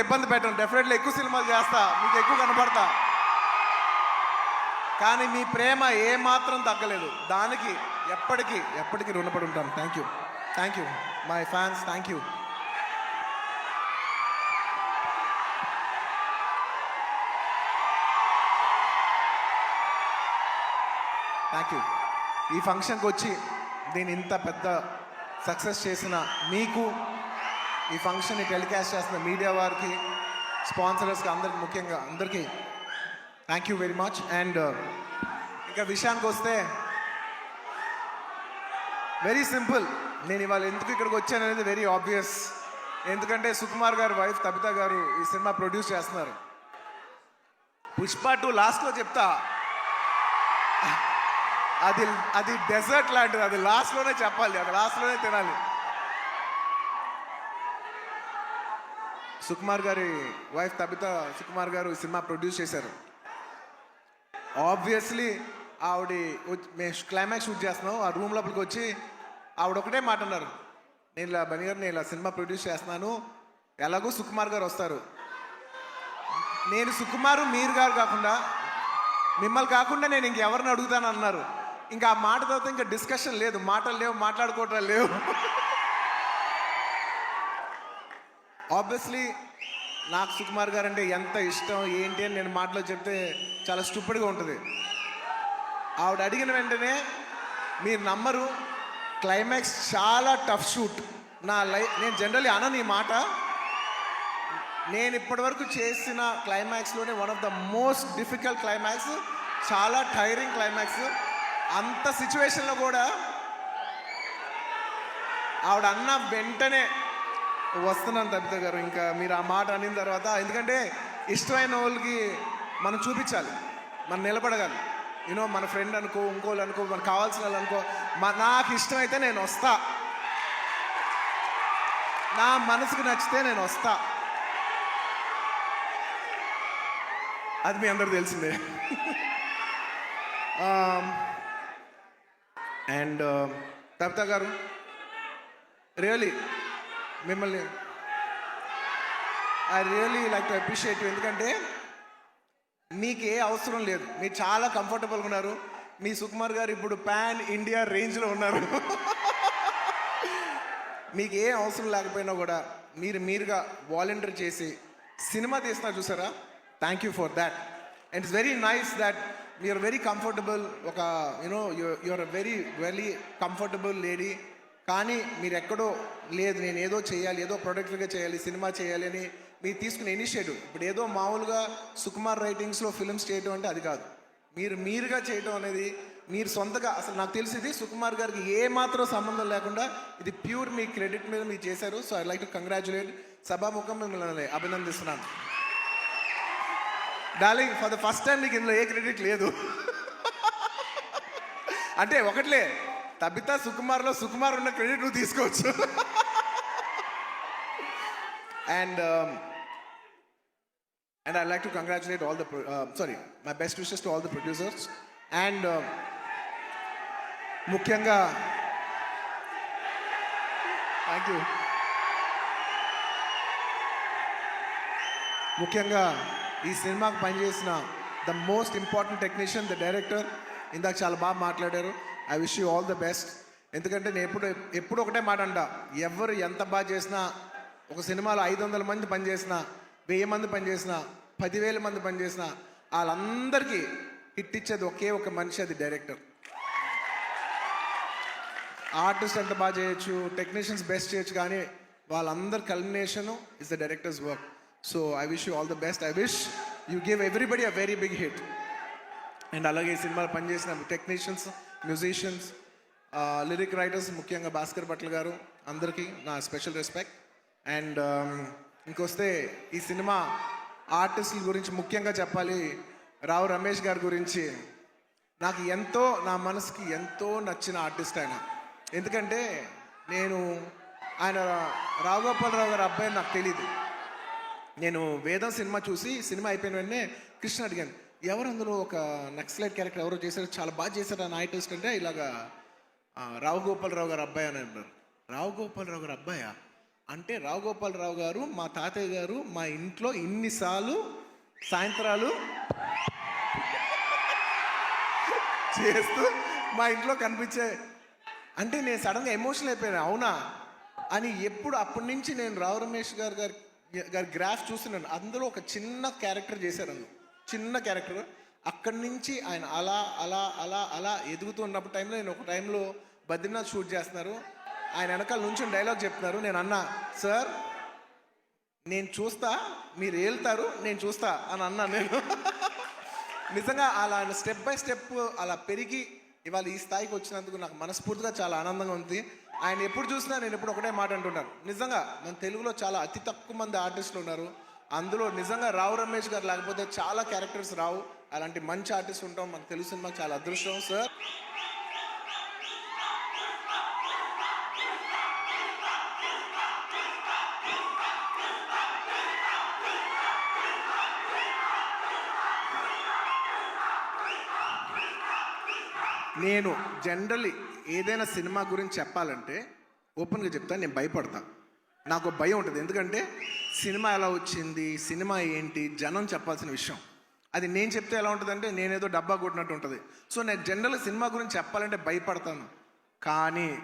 ఇబ్బంది పెట్టను. డెఫినెట్లీ ఎక్కువ సినిమాలు చేస్తా. మీకు ఎక్కువ కనపడతా. కానీ మీ ప్రేమ ఏ మాత్రం తగ్గలేదు. దానికి ఎప్పటికీ ఎప్పటికీ రుణపడి ఉంటాను. Thank you thank you my fans thank you thank you ఈ ఫంక్షన్కి వచ్చి దీన్ని ఇంత పెద్ద సక్సెస్ చేసిన మీకు ఈ ఫంక్షన్ని టెలికాస్ట్ చేస్తున్న మీడియా వారికి స్పాన్సరర్స్కి అందరికి ముఖ్యంగా అందరికీ thank you very much and ఇంకా విషయానికి వస్తే వెరీ సింపుల్ నేను ఇవాళ ఎందుకు ఇక్కడికి వచ్చాను అనేది వెరీ ఆబ్వియస్ ఎందుకంటే సుకుమార్ గారు వైఫ్ తబిత గారు ఈ సినిమా ప్రొడ్యూస్ చేస్తున్నారు. పుష్ప టూ లాస్ట్లో చెప్తా. అది అది డెజర్ట్ లాంటిది. అది లాస్ట్లోనే చెప్పాలి. అది లాస్ట్లోనే తినాలి. సుకుమార్ గారి వైఫ్ తబిత సుకుమార్ గారు సినిమా ప్రొడ్యూస్ చేశారు. ఆబ్వియస్లీ ఆవిడ వచ్చి- మేము క్లైమాక్స్ షూట్ చేస్తున్నాం. ఆ రూమ్ లోపలికి వచ్చి ఆవిడ ఒకటే మాట అన్నారు. నేను ఇలా బని గారు నేను ఇలా సినిమా ప్రొడ్యూస్ చేస్తున్నాను. ఎలాగో సుకుమార్ గారు వస్తారు. నేను సుకుమారు మీరు గారు కాకుండా మిమ్మల్ని కాకుండా నేను ఇంకెవరిని అడుగుతాను అన్నారు. ఇంకా ఆ మాట తర్వాత ఇంకా డిస్కషన్ లేదు. మాటలు లేవు మాట్లాడుకోవటం లేవు. ఆబ్వియస్లీ నాకు సుకుమార్ గారు అంటే ఎంత ఇష్టం ఏంటి అని నేను మాటలో చెప్తే చాలా స్టూపిడ్గా ఉంటుంది. ఆవిడ అడిగిన వెంటనే మీరు నమ్మరు క్లైమాక్స్ చాలా టఫ్ షూట్ నా లైఫ్ నేను జనరల్లీ అనను ఈ మాట. నేను ఇప్పటివరకు చేసిన క్లైమాక్స్లోనే one of the most difficult climax చాలా టైరింగ్ క్లైమాక్స్ అంత సిచ్యువేషన్లో కూడా ఆవిడ అన్న వెంటనే వస్తున్నాను తప్పిత గారు ఇంకా మీరు ఆ మాట అనిన తర్వాత ఎందుకంటే ఇష్టమైన వాళ్ళకి మనం చూపించాలి మనం నిలబడగాలి. యూనో మన ఫ్రెండ్ అనుకో ఇంకోళ్ళు అనుకో మనకు కావాల్సిన వాళ్ళు అనుకో మా- నాకు ఇష్టమైతే నేను వస్తా. నా మనసుకు నచ్చితే నేను వస్తా. అది మీ అందరికి తెలిసిందే. Um, అండ్ uh, తప్తా గారు రియలీ మిమ్మల్ని I really like to appreciate ఎందుకంటే మీకు ఏ అవసరం లేదు. మీరు చాలా కంఫర్టబుల్గా ఉన్నారు. మీ సుకుమార్ గారు ఇప్పుడు పాన్ ఇండియా రేంజ్లో ఉన్నారు. మీకు ఏ అవసరం లేకపోయినా కూడా మీరు మీరుగా వాలంటీర్ చేసి సినిమా తీసినా చూసారా? Thank you for that and it's very nice that you're very comfortable ఒక you know you're very very comfortable lady కానీ మీరు ఎక్కడో లేదు నేను ఏదో చేయాలి ఏదో ప్రొడక్ట్గా చేయాలి సినిమా చేయాలి అని మీరు తీసుకునే ఇనిషియేటివ్. ఇప్పుడు ఏదో మామూలుగా సుకుమార్ రైటింగ్స్లో ఫిల్మ్స్ చేయటం అంటే అది కాదు. మీరు మీరుగా చేయటం అనేది మీరు సొంతగా అసలు నాకు తెలిసింది సుకుమార్ గారికి ఏ మాత్రం సంబంధం లేకుండా ఇది ప్యూర్ మీ క్రెడిట్ మీద మీరు చేశారు. So I like to congratulate సభాముఖం మిమ్మల్ని అభినందిస్తున్నాను. Darling for the first time నీకు ఇందులో ఏ క్రెడిట్ లేదు. అంటే ఒకట్లే. తబితా సుకుమార్లో సుకుమార్ ఉన్న క్రెడిట్ నువ్వు తీసుకోవచ్చు. And and I like to congratulate all the sorry my best wishes to all the producers and ముఖ్యంగా థ్యాంక్ యూ ముఖ్యంగా ఈ సినిమాకు పనిచేసిన the most important technician the director ఇందాక చాలా బాగా మాట్లాడారు. I wish you all the best ఎందుకంటే నేను ఎప్పుడు ఎప్పుడు ఒకటే మాట అంట. ఎవరు ఎంత బాగా చేసినా ఒక సినిమాలో ఐదు వందల మంది పనిచేసినా వెయ్యి మంది పనిచేసినా పదివేల మంది పనిచేసినా వాళ్ళందరికీ హిట్ ఇచ్చేది ఒకే ఒక మనిషి అది డైరెక్టర్. ఆర్టిస్ట్ ఎంత బాగా చేయొచ్చు టెక్నీషియన్స్ బెస్ట్ చేయొచ్చు కానీ వాళ్ళందరి culmination is the director's work so I wish you all the best I wish you give everybody a very big hit and అలాగే ఈ సినిమాలో పనిచేసిన టెక్నీషియన్స్ మ్యూజిషియన్స్ లిరిక్ రైటర్స్ ముఖ్యంగా భాస్కర్ భట్ల గారు అందరికీ నా స్పెషల్ రెస్పెక్ట్ అండ్ ఇంకొస్తే ఈ సినిమా ఆర్టిస్టుల గురించి ముఖ్యంగా చెప్పాలి. రావు రమేష్ గారి గురించి నాకు ఎంతో నా మనసుకి ఎంతో నచ్చిన ఆర్టిస్ట్ ఆయన. ఎందుకంటే నేను ఆయన రావుగోపాలరావు గారి అబ్బాయి నాకు తెలియదు నేను వేదం సినిమా చూసి సినిమా అయిపోయిన వెంటనే కృష్ణ అడిగాను ఎవరు అందులో ఒక నక్సలైట్ క్యారెక్టర్ ఎవరో చేశారు చాలా బాగా చేశారు ఆ ఆర్టిస్ట్ అంటే ఇలాగా రావు గోపాలరావు గారు అబ్బాయి అని అన్నారు. రావు గోపాలరావు గారు అబ్బాయా? అంటే రావు గోపాలరావు గారు మా తాతయ్య గారు మా ఇంట్లో ఇన్నిసార్లు సాయంత్రాలు చేస్తూ మా ఇంట్లో కనిపించే అంటే నేను సడన్గా ఎమోషనల్ అయిపోయాను. అవునా? అని ఎప్పుడు అప్పటి నుంచి నేను రావు రమేష్ గారు గారి గారి గ్రాఫ్ చూస్తున్నాను. అందులో ఒక చిన్న క్యారెక్టర్ చేశారు అందులో. చిన్న క్యారెక్టర్ అక్కడి నుంచి ఆయన అలా అలా అలా అలా ఎదుగుతూ ఉన్నప్పుడు టైంలో నేను ఒక టైంలో బద్రీనాథ్ షూట్ చేస్తున్నారు. ఆయన వెనకాల నుంచి డైలాగ్ చెప్తున్నారు. నేను అన్నా సార్ నేను చూస్తా మీరు వెళ్తారు నేను చూస్తా అని అన్నా నేను. నిజంగా అలా స్టెప్ బై స్టెప్ అలా పెరిగి ఇవాళ ఈ స్థాయికి వచ్చినందుకు నాకు మనస్ఫూర్తిగా చాలా ఆనందంగా ఉంది. ఆయన ఎప్పుడు చూసినా నేను ఎప్పుడు ఒకటే మాట అంటున్నాను నిజంగా మన తెలుగులో చాలా అతి తక్కువ మంది ఆర్టిస్టులు ఉన్నారు. అందులో నిజంగా రావు రమేష్ గారు లేకపోతే చాలా క్యారెక్టర్స్ రావు. అలాంటి మంచి ఆర్టిస్ట్ ఉంటాం మాకు తెలుసు మాకు చాలా అదృష్టం సార్. నేను జనరల్లీ ఏదైనా సినిమా గురించి చెప్పాలంటే ఓపెన్గా చెప్తాను నేను భయపడతాను నాకు భయం ఉంటుంది. ఎందుకంటే సినిమా ఎలా వచ్చింది సినిమా ఏంటి జనం చెప్పాల్సిన విషయం. అది నేను చెప్తే ఎలా ఉంటుందంటే నేనేదో డబ్బా కొట్టినట్టు ఉంటుంది. సో నేను జనరల్ సినిమా గురించి చెప్పాలంటే భయపడతాను. కానీ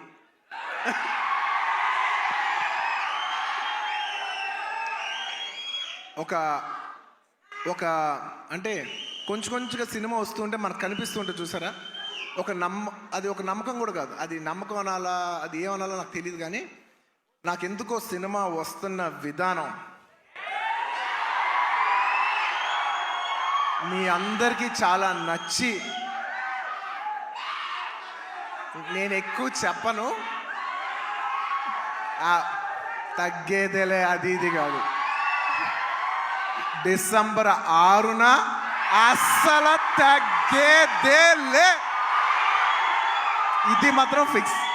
ఒక ఒక అంటే కొంచెం కొంచెంగా సినిమా వస్తుంటే మనకు కనిపిస్తుంటే చూసారా? ఒక నమ్మ అది ఒక నమ్మకం కూడా కాదు. అది నమ్మకం అనాలా అది ఏమనాలో నాకు తెలియదు కానీ నాకు ఎందుకో సినిమా వస్తున్న విధానం? మీ అందరికీ చాలా నచ్చి నేను ఎక్కువ చెప్పను. తగ్గేదేలే అది ఇది కాదు. డిసెంబర్ ఆరున అస్సలు తగ్గేదేలే. ఇది మాత్రం ఫిక్స్.